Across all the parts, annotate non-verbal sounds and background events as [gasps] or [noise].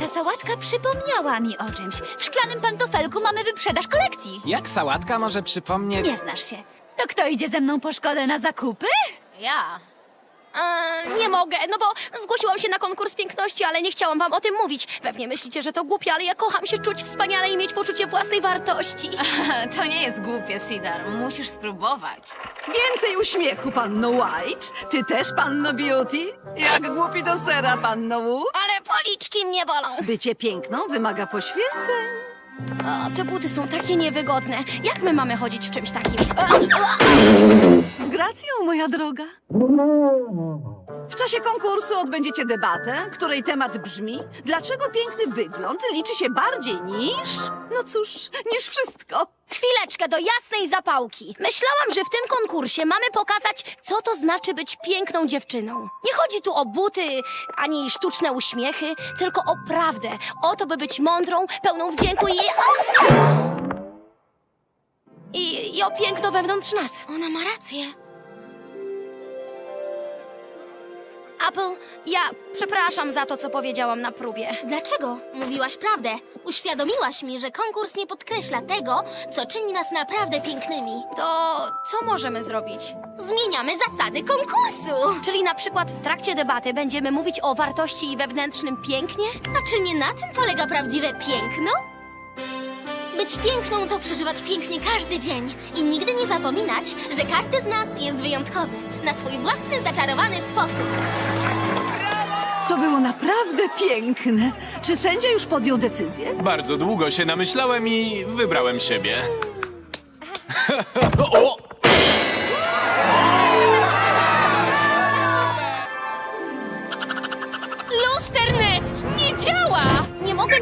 Ta sałatka przypomniała mi o czymś. W szklanym pantofelku mamy wyprzedaż kolekcji. Jak sałatka może przypomnieć... Nie znasz się. To kto idzie ze mną po szkole na zakupy? Ja. E, nie mogę, no bo zgłosiłam się na konkurs piękności, ale nie chciałam wam o tym mówić. Pewnie myślicie, że to głupie, ale ja kocham się czuć wspaniale i mieć poczucie własnej wartości. [laughs] To nie jest głupie, Sidar. Musisz spróbować. Więcej uśmiechu, panno White. Ty też, panno Beauty? Jak głupi do sera, panno Wood. Ale policzki mnie bolą. Bycie piękną wymaga poświęceń. O, te buty są takie niewygodne. Jak my mamy chodzić w czymś takim? Z gracją, moja droga. W czasie konkursu odbędziecie debatę, której temat brzmi Dlaczego piękny wygląd liczy się bardziej niż... No cóż, niż wszystko. Chwileczkę do jasnej zapałki. Myślałam, że w tym konkursie mamy pokazać, co to znaczy być piękną dziewczyną. Nie chodzi tu o buty ani sztuczne uśmiechy, tylko o prawdę. O to, by być mądrą, pełną wdzięku i. I, i o piękno wewnątrz nas. Ona ma rację. Apple, ja przepraszam za to, co powiedziałam na próbie. Dlaczego? Mówiłaś prawdę. Uświadomiłaś mi, że konkurs nie podkreśla tego, co czyni nas naprawdę pięknymi. To co możemy zrobić? Zmieniamy zasady konkursu. Czyli na przykład w trakcie debaty będziemy mówić o wartości i wewnętrznym pięknie? A czy nie na tym polega prawdziwe piękno? Być piękną to przeżywać pięknie każdy dzień i nigdy nie zapominać, że każdy z nas jest wyjątkowy na swój własny zaczarowany sposób. To było naprawdę piękne. Czy sędzia już podjął decyzję? Bardzo długo się namyślałem i wybrałem siebie. [laughs] o!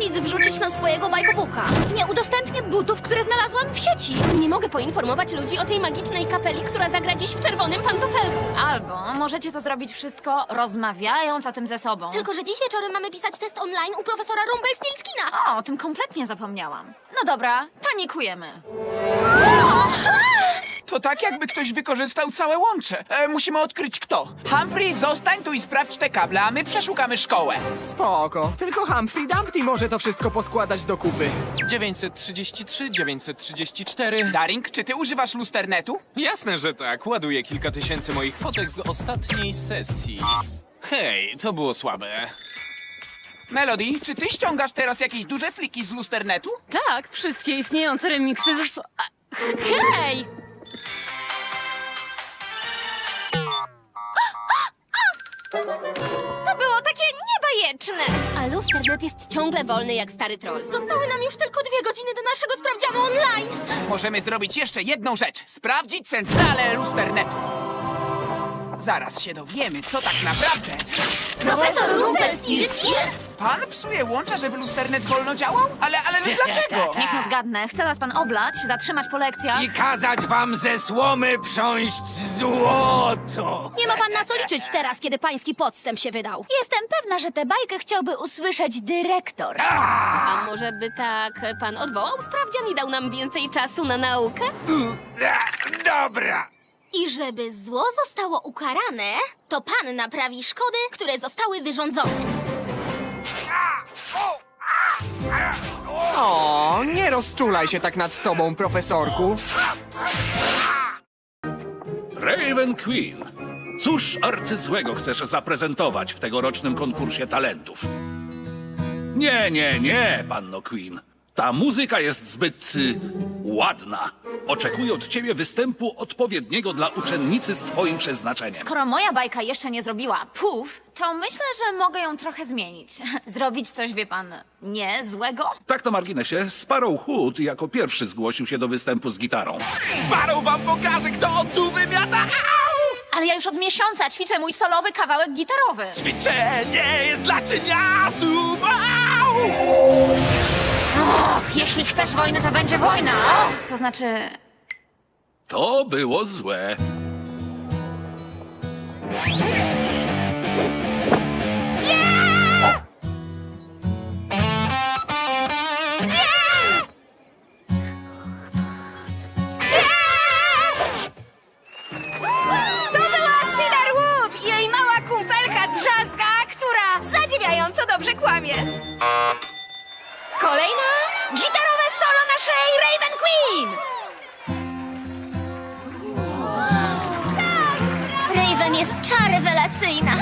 Nic wrzucić na swojego bajkobuka. Nie udostępnię butów, które znalazłam w sieci. Nie mogę poinformować ludzi o tej magicznej kapeli, która zagra dziś w czerwonym pantofelku. Albo możecie to zrobić wszystko rozmawiając o tym ze sobą. Tylko, że dziś wieczorem mamy pisać test online u profesora Rumpelstiltskina. O, o tym kompletnie zapomniałam. No dobra, panikujemy. [laughs] To tak, jakby ktoś wykorzystał całe łącze. E, musimy odkryć kto. Humphrey, zostań tu i sprawdź te kable, a my przeszukamy szkołę. Spoko, tylko Humphrey Dumpty może to wszystko poskładać do kupy. 933, 934... Daring, czy ty używasz lusternetu? Jasne, że tak. Ładuję kilka tysięcy moich fotek z ostatniej sesji. Hej, to było słabe. Melody, czy ty ściągasz teraz jakieś duże pliki z lusternetu? Tak, wszystkie istniejące remiksy ze... spo- A, Hej! To było takie niebajeczne. A Lusternet jest ciągle wolny jak stary troll. Zostały nam już tylko dwie godziny do naszego sprawdzianu online. Możemy zrobić jeszcze jedną rzecz. Sprawdzić centralę lusternetu. Zaraz się dowiemy, co tak naprawdę. Profesor Rumpelstiltskin? Pan psuje łącza, żeby lusternet wolno działał? Ale, ale no dlaczego? Niech no zgadnę. Chce nas pan oblać, zatrzymać po lekcjach? I kazać wam ze słomy prząść złoto! Nie ma pan na co liczyć teraz, kiedy pański podstęp się wydał. Jestem pewna, że tę bajkę chciałby usłyszeć dyrektor. A może by tak pan odwołał sprawdzian i dał nam więcej czasu na naukę? Dobra! I żeby zło zostało ukarane, to pan naprawi szkody, które zostały wyrządzone. O, nie rozczulaj się tak nad sobą, profesorku. Raven Queen. Cóż arcyzłego chcesz zaprezentować w tegorocznym konkursie talentów? Nie, nie, nie, panno Queen. Ta muzyka jest zbyt y, ładna. Oczekuję od ciebie występu odpowiedniego dla uczennicy z twoim przeznaczeniem. Skoro moja bajka jeszcze nie zrobiła puf, to myślę, że mogę ją trochę zmienić. [laughs] Zrobić coś, wie pan, nie złego? Tak na marginesie, Sparrow Hood jako pierwszy zgłosił się do występu z gitarą. Sparrow wam pokaże, kto od tu wymiata. Au! Ale ja już od miesiąca ćwiczę mój solowy kawałek gitarowy. Ćwiczenie jest dla cieniasów. Au! Och, jeśli chcesz wojny, to będzie wojna. To znaczy, To było złe. To była Cedarwood i jej mała kumpelka Drzazga, która zadziwiająco dobrze kłamie. Queen. Raven jest czarewelacyjna.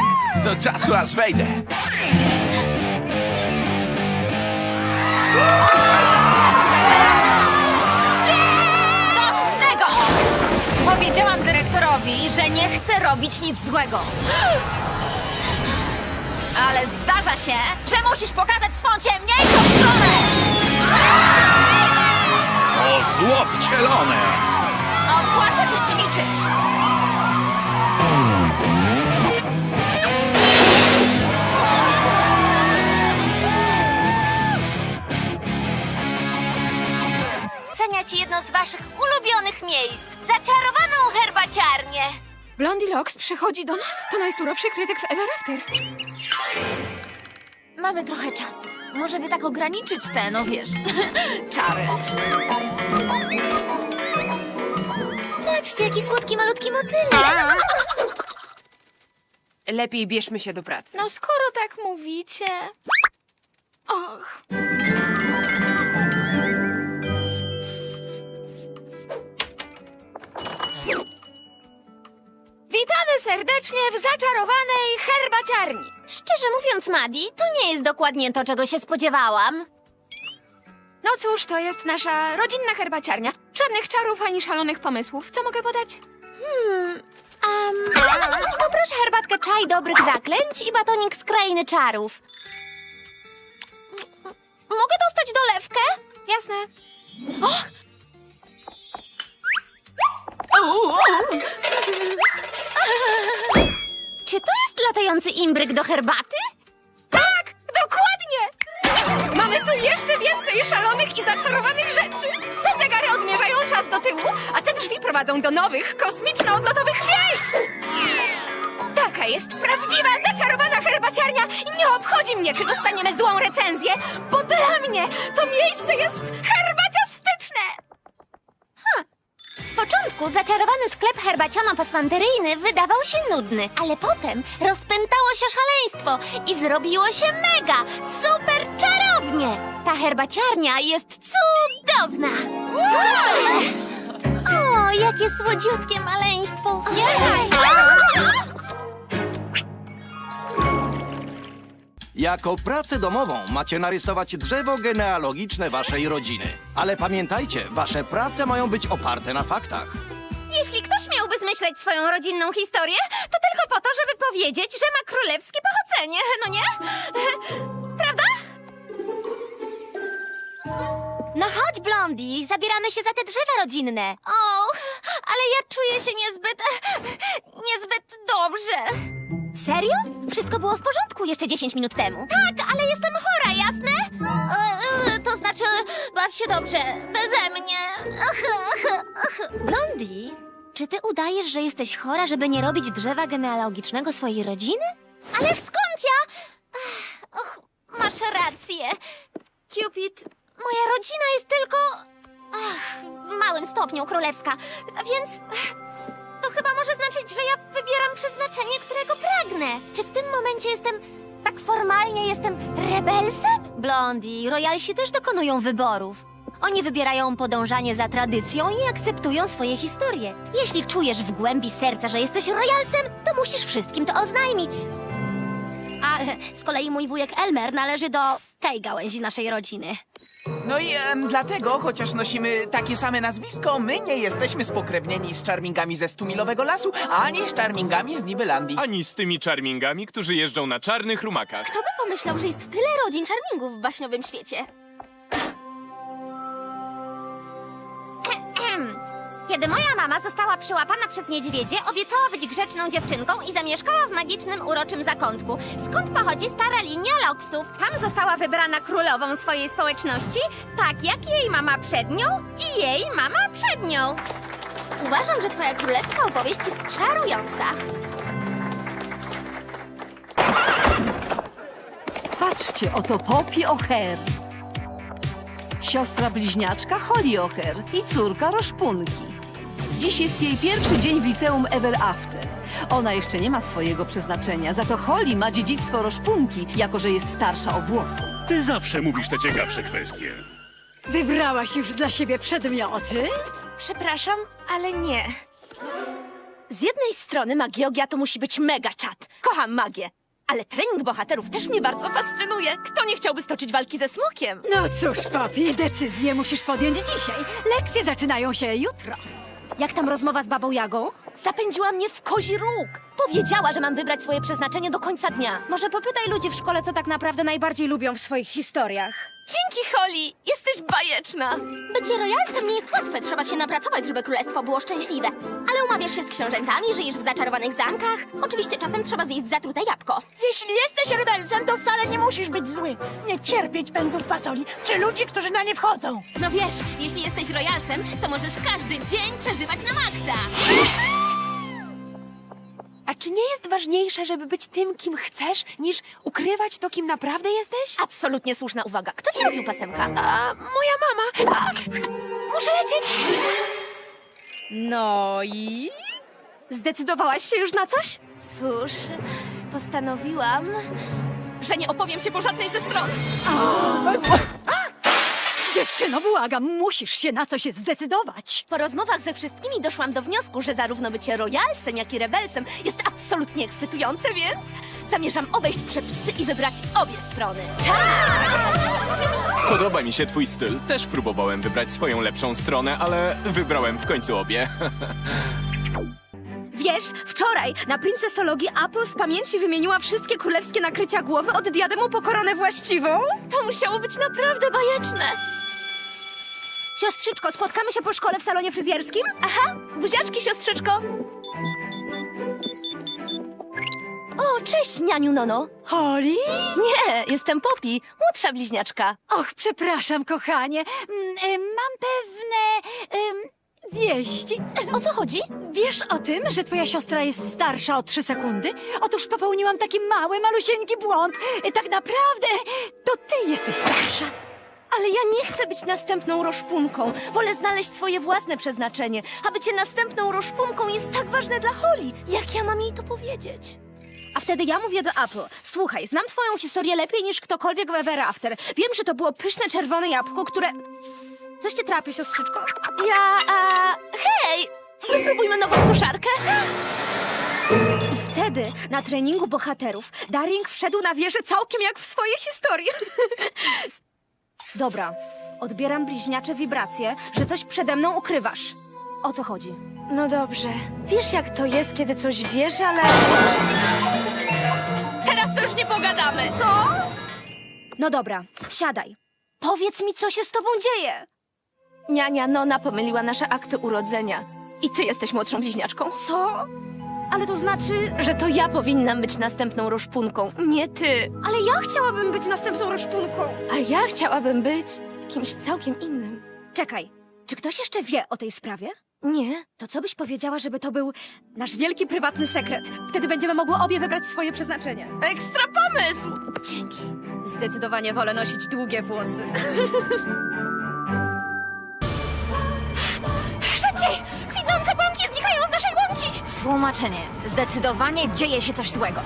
Do czasu aż wejdę. Dość tego! Powiedziałam dyrektorowi, że nie chcę robić nic złego. Ale zdarza się, że musisz pokazać swą ciemniejszą To zło wcielone! Opłaca się ćwiczyć. Ceniać jedno z waszych ulubionych miejsc. Zaczarowaną herbaciarnię. Blondie Locks przychodzi do nas. To najsurowszy krytyk w Ever After. Mamy trochę czasu. Może by tak ograniczyć te, no wiesz, [laughs] czary. Patrzcie, jaki słodki, malutki motylek. Lepiej bierzmy się do pracy. No skoro tak mówicie. Och. Witamy serdecznie w zaczarowanej herbaciarni. Szczerze mówiąc, Madi, to nie jest dokładnie to, czego się spodziewałam. No cóż, to jest nasza rodzinna herbaciarnia. Żadnych czarów ani szalonych pomysłów. Co mogę podać? Hmm, um, poproszę herbatkę czaj dobrych zaklęć i batonik z krainy czarów. M- Mogę dostać dolewkę? Jasne. Czy to jest latający imbryk do herbaty? Tak, dokładnie! Mamy tu jeszcze więcej szalonych i zaczarowanych rzeczy. Te zegary odmierzają czas do tyłu, a te drzwi prowadzą do nowych, kosmiczno-odlotowych miejsc! Taka jest prawdziwa, zaczarowana herbaciarnia i nie obchodzi mnie, czy dostaniemy złą recenzję, bo dla mnie to miejsce jest herbaciastyczne! Z początku zaczarowany sklep herbaciano-pasmanteryjny wydawał się nudny, ale potem rozpętało się szaleństwo i zrobiło się mega, super czarownie. Ta herbaciarnia jest cudowna. Super! O, jakie słodziutkie maleństwo. Jako pracę domową macie narysować drzewo genealogiczne waszej rodziny. Ale pamiętajcie, wasze prace mają być oparte na faktach. Jeśli ktoś miałby zmyślać swoją rodzinną historię, to tylko po to, żeby powiedzieć, że ma królewskie pochodzenie, no nie? [laughs] Prawda? No chodź, Blondie, zabieramy się za te drzewa rodzinne. O, ale ja czuję się niezbyt. niezbyt dobrze. Serio? Wszystko było w porządku jeszcze 10 minut temu. Tak, ale jestem chora, jasne? E, e, to znaczy, baw się dobrze, beze mnie. [laughs] Blondie, czy ty udajesz, że jesteś chora, żeby nie robić drzewa genealogicznego swojej rodziny? Ale skąd ja? Och, masz rację. Cupid, moja rodzina jest tylko. Ach, w małym stopniu królewska, więc. To chyba może znaczyć, że ja wybieram przeznaczenie, którego pragnę. Czy w tym momencie jestem. Tak formalnie jestem rebelsem? Blondie, royalsi też dokonują wyborów. Oni wybierają podążanie za tradycją i akceptują swoje historie. Jeśli czujesz w głębi serca, że jesteś royalsem, to musisz wszystkim to oznajmić. A z kolei mój wujek Elmer należy do tej gałęzi naszej rodziny. No i em, dlatego, chociaż nosimy takie same nazwisko, my nie jesteśmy spokrewnieni z czarmingami ze Stumilowego Lasu, ani z czarmingami z Nibelandii. Ani z tymi czarmingami, którzy jeżdżą na czarnych rumakach. Kto by pomyślał, że jest tyle rodzin czarmingów w baśniowym świecie? Kiedy moja mama została przyłapana przez niedźwiedzie, obiecała być grzeczną dziewczynką i zamieszkała w magicznym, uroczym zakątku. Skąd pochodzi stara linia Loksów? Tam została wybrana królową swojej społeczności, tak jak jej mama przed nią i jej mama przed nią. Uważam, że twoja królewska opowieść jest czarująca. Patrzcie, oto Poppy O'Hare. Siostra bliźniaczka Holly O'Hare i córka Roszpunki. Dziś jest jej pierwszy dzień w liceum Ever After. Ona jeszcze nie ma swojego przeznaczenia, za to Holly ma dziedzictwo roszpunki, jako że jest starsza o włosy. Ty zawsze mówisz te ciekawsze kwestie. Wybrałaś już dla siebie przedmioty? Przepraszam, ale nie. Z jednej strony magiogia to musi być mega czat. Kocham magię. Ale trening bohaterów też mnie bardzo fascynuje. Kto nie chciałby stoczyć walki ze smokiem? No cóż, papi, decyzję musisz podjąć dzisiaj. Lekcje zaczynają się jutro. Jak tam rozmowa z babą Jagą? Zapędziła mnie w kozi róg. Powiedziała, że mam wybrać swoje przeznaczenie do końca dnia. Może popytaj ludzi w szkole, co tak naprawdę najbardziej lubią w swoich historiach. Dzięki, Holly! Jesteś bajeczna! Bycie royalsem nie jest łatwe, trzeba się napracować, żeby królestwo było szczęśliwe. Ale umawiasz się z książętami, żyjesz w zaczarowanych zamkach. Oczywiście czasem trzeba zjeść zatrute jabłko. Jeśli jesteś rebelsem, to wcale nie musisz być zły. Nie cierpieć pędów fasoli, czy ludzi, którzy na nie wchodzą. No wiesz, jeśli jesteś royalsem, to możesz każdy dzień przeżywać na maksa. A czy nie jest ważniejsze, żeby być tym, kim chcesz, niż ukrywać to, kim naprawdę jesteś? Absolutnie słuszna uwaga. Kto ci robił pasemka? A, moja mama. A, muszę lecieć. No i... Zdecydowałaś się już na coś? Cóż, postanowiłam, że nie opowiem się po żadnej ze stron. Dziewczyno, błagam, musisz się na coś zdecydować. Po rozmowach ze wszystkimi doszłam do wniosku, że zarówno bycie royalsem, jak i rebelsem jest absolutnie ekscytujące, więc zamierzam obejść przepisy i wybrać obie strony. Podoba mi się twój styl. Też próbowałem wybrać swoją lepszą stronę, ale wybrałem w końcu obie. [laughs] Wiesz, wczoraj na princesologii Apple z pamięci wymieniła wszystkie królewskie nakrycia głowy od diademu po koronę właściwą. To musiało być naprawdę bajeczne. Siostrzyczko, spotkamy się po szkole w salonie fryzjerskim? Aha, buziaczki, siostrzyczko. O, cześć, nianiu Nono. Holly? Nie, jestem Poppy, młodsza bliźniaczka. Och, przepraszam, kochanie. Mm, e, Mam pewne... wieści. O co chodzi? Wiesz o tym, że twoja siostra jest starsza o trzy sekundy? Otóż popełniłam taki mały, malusieńki błąd. E, Tak naprawdę to ty jesteś starsza. Ale ja nie chcę być następną roszpunką. Wolę znaleźć swoje własne przeznaczenie. A bycie następną roszpunką jest tak ważne dla Holly. Jak ja mam jej to powiedzieć? A wtedy ja mówię do Apple. Słuchaj, znam twoją historię lepiej niż ktokolwiek w Ever After. Wiem, że to było pyszne czerwone jabłko, które... Coś cię trapi, siostrzyczko? Ja, a... Hej! Wypróbujmy nową suszarkę. I wtedy na treningu bohaterów Daring wszedł na wieżę całkiem jak w swojej historii. Dobra, odbieram bliźniacze wibracje, że coś przede mną ukrywasz. O co chodzi? No dobrze. Wiesz, jak to jest, kiedy coś wiesz, ale... Teraz to już nie pogadamy. Co? No dobra, siadaj. Powiedz mi, co się z tobą dzieje. Niania Nona pomyliła nasze akty urodzenia. I ty jesteś młodszą bliźniaczką. Co? Ale to znaczy... Że to ja powinnam być następną roszpunką, nie ty. Ale ja chciałabym być następną roszpunką. A ja chciałabym być kimś całkiem innym. Czekaj, czy ktoś jeszcze wie o tej sprawie? Nie. To co byś powiedziała, żeby to był nasz wielki prywatny sekret? Wtedy będziemy mogły obie wybrać swoje przeznaczenie. Ekstra pomysł! Dzięki. Zdecydowanie wolę nosić długie włosy. Szybciej! Tłumaczenie. Zdecydowanie dzieje się coś złego.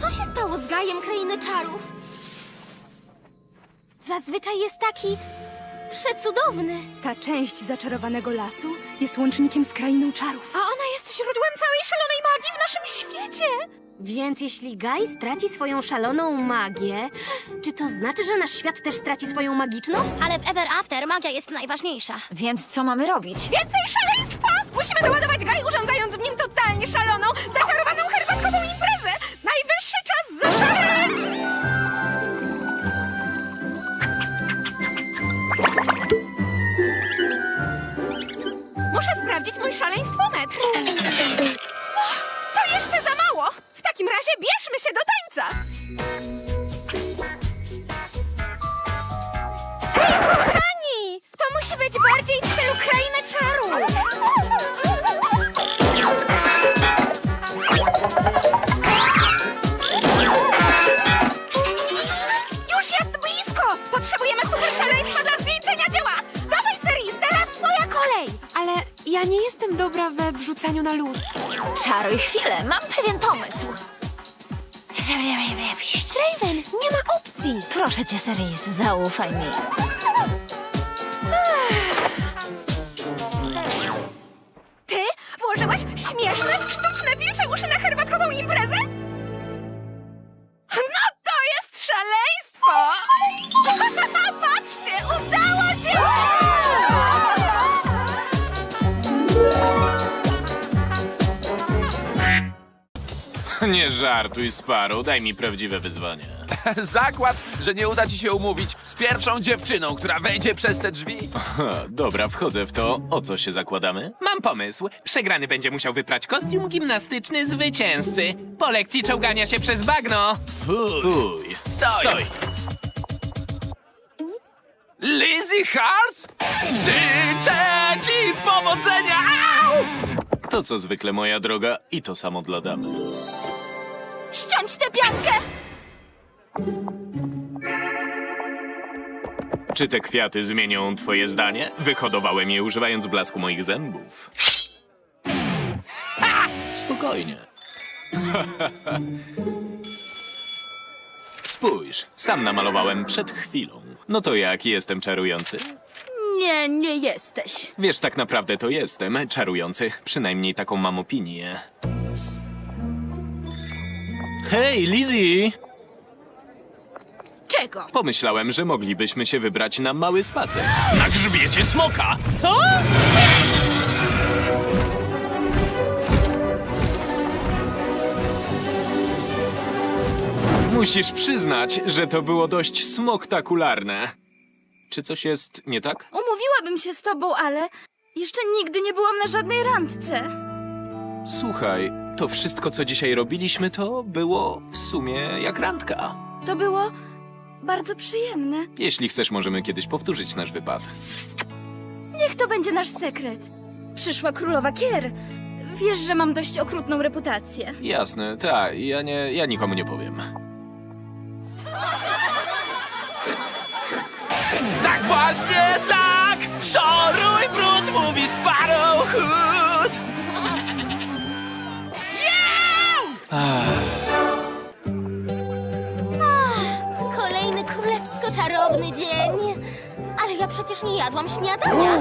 Co się stało z Gajem Krainy Czarów? Zazwyczaj jest taki... przecudowny. Ta część zaczarowanego lasu jest łącznikiem z krainą czarów. A ona jest źródłem całej szalonej magii w naszym świecie. Więc jeśli Gaj straci swoją szaloną magię, czy to znaczy, że nasz świat też straci swoją magiczność? Ale w Ever After magia jest najważniejsza. Więc co mamy robić? Więcej szaleństwa! Musimy doładować Gaj, urządzając w nim totalnie szaloną, zaczarowaną herbatkową imprezę! Najwyższy czas zaszaleć! Muszę sprawdzić mój szaleństwometr. razie bierzmy się do tańca! Hej, kochani! To musi być bardziej w stylu Krainy Czarów! Już jest blisko! Potrzebujemy super szaleństwa dla zwieńczenia dzieła! Dawaj, Seris, teraz twoja kolej! Ale ja nie jestem dobra we wrzucaniu na luz. Czaruj chwilę, mam pewien pomysł. Raven, nie ma opcji. Proszę cię, Cerise, zaufaj mi. Ty włożyłaś śmieszne, sztuczne wilcze uszy na herbatkową imprezę? Żartuj, Sparu, daj mi prawdziwe wyzwanie. [laughs] Zakład, że nie uda ci się umówić z pierwszą dziewczyną, która wejdzie przez te drzwi. [laughs] Dobra, wchodzę w to. O co się zakładamy? Mam pomysł. Przegrany będzie musiał wyprać kostium gimnastyczny zwycięzcy. Po lekcji czołgania się przez bagno. Fuj. Stoj! Stoj. Lizzie Hart? Życzę ci powodzenia! Au! To co zwykle, moja droga, i to samo dla damy. Ściąć tę piankę! Czy te kwiaty zmienią twoje zdanie? Wyhodowałem je używając blasku moich zębów. Spokojnie. Spójrz, sam namalowałem przed chwilą. No to jak, jestem czarujący? Nie, nie jesteś. Wiesz, tak naprawdę to jestem czarujący. Przynajmniej taką mam opinię. Hej, Lizzie! Czego? Pomyślałem, że moglibyśmy się wybrać na mały spacer. Na grzbiecie smoka! Co? Musisz przyznać, że to było dość smoktakularne. Czy coś jest nie tak? Umówiłabym się z tobą, ale jeszcze nigdy nie byłam na żadnej randce. Słuchaj, to wszystko, co dzisiaj robiliśmy, to było w sumie jak randka. To było bardzo przyjemne. Jeśli chcesz, możemy kiedyś powtórzyć nasz wypad. Niech to będzie nasz sekret. Przyszła królowa Kier. Wiesz, że mam dość okrutną reputację. Jasne, tak, ja nie, ja nikomu nie powiem. Tak właśnie, tak! Szoruj brud, mówi Sparrowhood! Kolejny królewsko-czarowny dzień. Ale ja przecież nie jadłam śniadania.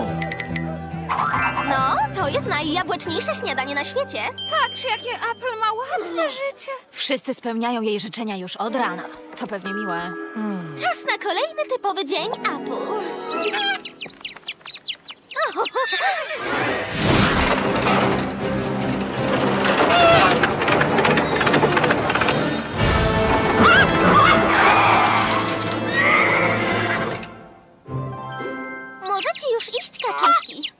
No, to jest najjabłeczniejsze śniadanie na świecie. Patrz, jakie Apple ma łatwe życie. Wszyscy spełniają jej życzenia już od rana. To pewnie miłe. Czas na kolejny typowy dzień Apple. Możecie [laughs] kaczuszki.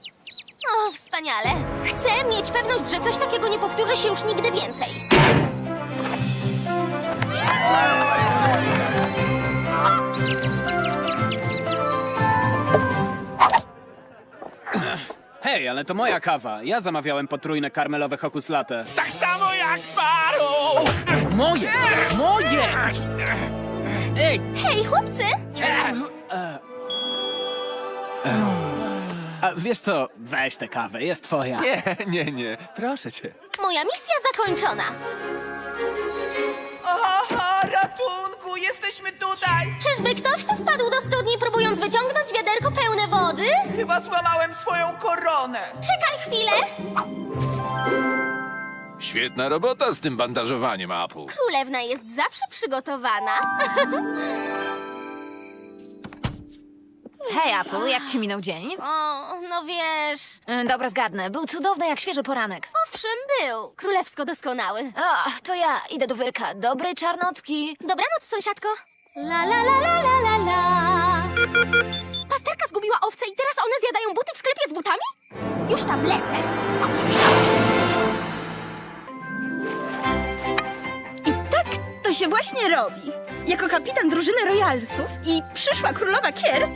O, wspaniale. Chcę mieć pewność, że coś takiego nie powtórzy się już nigdy więcej. Hej, ale to moja kawa. Ja zamawiałem potrójne karmelowe hokus latte. Tak samo jak Sparrow! Moje! Moje! Ej! Hej, chłopcy! A wiesz co? Weź tę kawę, jest twoja. Nie, nie, nie. Proszę cię. Moja misja zakończona. Oho, ratunku, jesteśmy tutaj! Czyżby ktoś tu wpadł do studni, próbując wyciągnąć wiaderko pełne wody? Chyba złamałem swoją koronę. Czekaj chwilę! Świetna robota z tym bandażowaniem, Apu. Królewna jest zawsze przygotowana. [laughs] Hej, Apple, jak ci minął dzień? O, no wiesz... E, Dobra, zgadnę. Był cudowny jak świeży poranek. Owszem, był. Królewsko doskonały. A, to ja idę do wyrka. Dobrej czarnocki. Dobranoc, sąsiadko. La la la la la la la. Pasterka zgubiła owce i teraz one zjadają buty w sklepie z butami? Już tam lecę. I tak to się właśnie robi. Jako kapitan drużyny Royalsów i przyszła królowa Kier,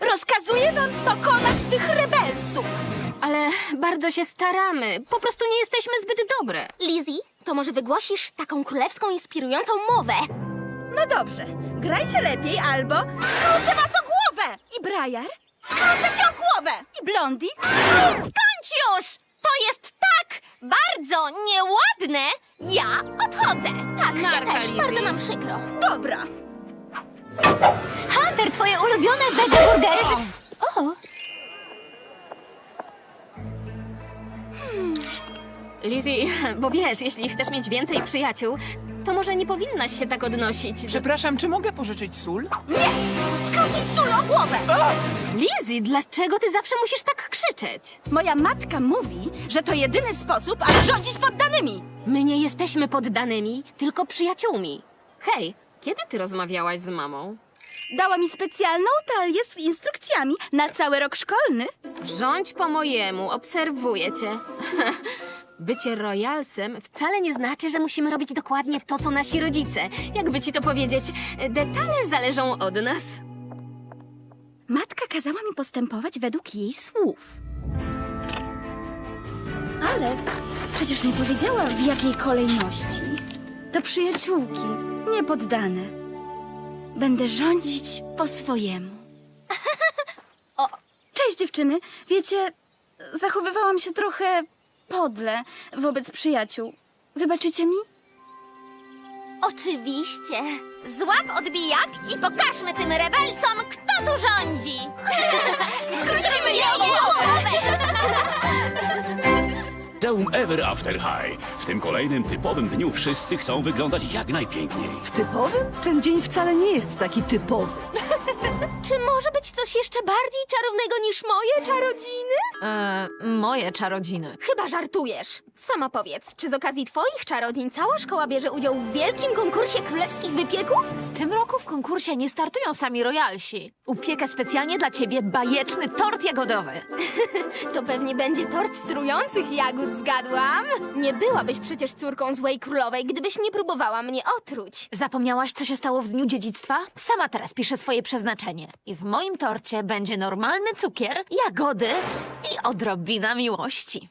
rozkazuję wam pokonać tych rebelsów. Ale bardzo się staramy. Po prostu nie jesteśmy zbyt dobre. Lizzie, to może wygłosisz taką królewską, inspirującą mowę? No dobrze, grajcie lepiej albo skrócę was o głowę! I Briar, skrócę cię o głowę! I Blondie, skończ już! To jest tak bardzo nieładne, ja odchodzę. Tak, ja Narka, też, Lizzie. bardzo nam przykro. Dobra. Hunter, twoje ulubione vega burgery. O, Lizzie, [laughs] bo wiesz, jeśli chcesz mieć więcej przyjaciół, to może nie powinnaś się tak odnosić. Przepraszam, czy mogę pożyczyć sól? Skrócić sól o głowę! Lizzie, dlaczego ty zawsze musisz tak krzyczeć? Moja matka mówi, że to jedyny sposób, aby rządzić poddanymi. My nie jesteśmy poddanymi, tylko przyjaciółmi. Hej, kiedy ty rozmawiałaś z mamą? Dała mi specjalną talię z instrukcjami na cały rok szkolny. Rządź po mojemu, obserwuję cię. [laughs] Bycie royalsem wcale nie znaczy, że musimy robić dokładnie to, co nasi rodzice. Jakby ci to powiedzieć, detale zależą od nas. Matka kazała mi postępować według jej słów. Ale przecież nie powiedziała w jakiej kolejności. To przyjaciółki, nie poddane. Będę rządzić po swojemu. [laughs] O, cześć dziewczyny. Wiecie, zachowywałam się trochę podle wobec przyjaciół. Wybaczycie mi? Oczywiście. Złap odbijak i pokażmy tym rebelcom, kto tu rządzi. [laughs] Skrócimy je o głowę. Teum Ever After High. W tym kolejnym typowym dniu wszyscy chcą wyglądać jak najpiękniej. W typowym? Ten dzień wcale nie jest taki typowy. [laughs] Czy może być coś jeszcze bardziej czarownego niż moje czarodziny? Eee, moje czarodziny. Chyba żartujesz. Sama powiedz, czy z okazji twoich czarodzień cała szkoła bierze udział w wielkim konkursie królewskich wypieków? W tym roku w konkursie nie startują sami royalsi. Upiekę specjalnie dla ciebie bajeczny tort jagodowy. [laughs] To pewnie będzie tort strujących jagód, zgadłam? Nie byłabyś przecież córką złej królowej, gdybyś nie próbowała mnie otruć. Zapomniałaś, co się stało w dniu dziedzictwa? Sama teraz piszę swoje przeznaczenie. I w moim torcie będzie normalny cukier, jagody i odrobina miłości.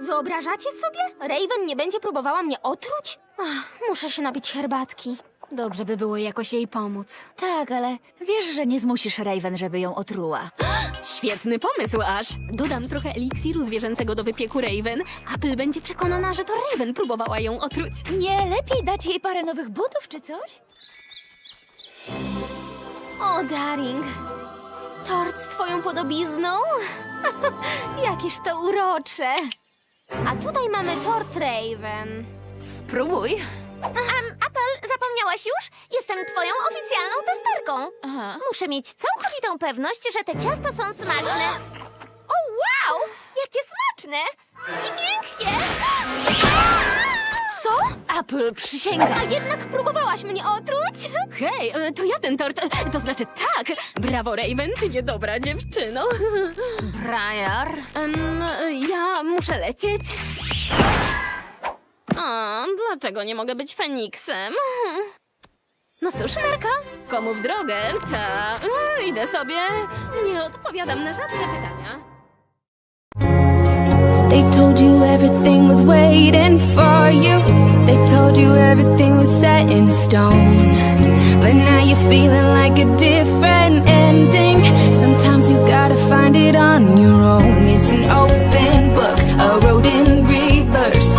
Wyobrażacie sobie? Raven nie będzie próbowała mnie otruć? Ach, muszę się napić herbatki. Dobrze by było jakoś jej pomóc. tak, ale wiesz, że nie zmusisz Raven, żeby ją otruła. [gasps] Świetny pomysł, Aż. Dodam trochę eliksiru zwierzęcego do wypieku Raven. Apple będzie przekonana, że to Raven próbowała ją otruć. Nie lepiej dać jej parę nowych butów czy coś? O, Daring. Tort z twoją podobizną? [laughs] Jakież to urocze. A tutaj mamy tort Raven. Spróbuj. Um, Apple, zapomniałaś już? Jestem twoją oficjalną testerką. Aha. Muszę mieć całkowitą pewność, że te ciasta są smaczne. [gasps] O, wow! Jakie smaczne! I miękkie! [gasps] Apple, przysięgam. A jednak próbowałaś mnie otruć? Hej, e, to ja ten tort. e, To znaczy tak. Brawo, Raven, ty niedobra dziewczyno. [laughs] Briar. Em, ja muszę lecieć. A, dlaczego nie mogę być Feniksem? No cóż, Nerka, komu w drogę? Ta, idę sobie. Nie odpowiadam na żadne pytania. Everything was waiting for you. They told you everything was set in stone. But now you're feeling like a different ending. Sometimes you gotta find it on your own.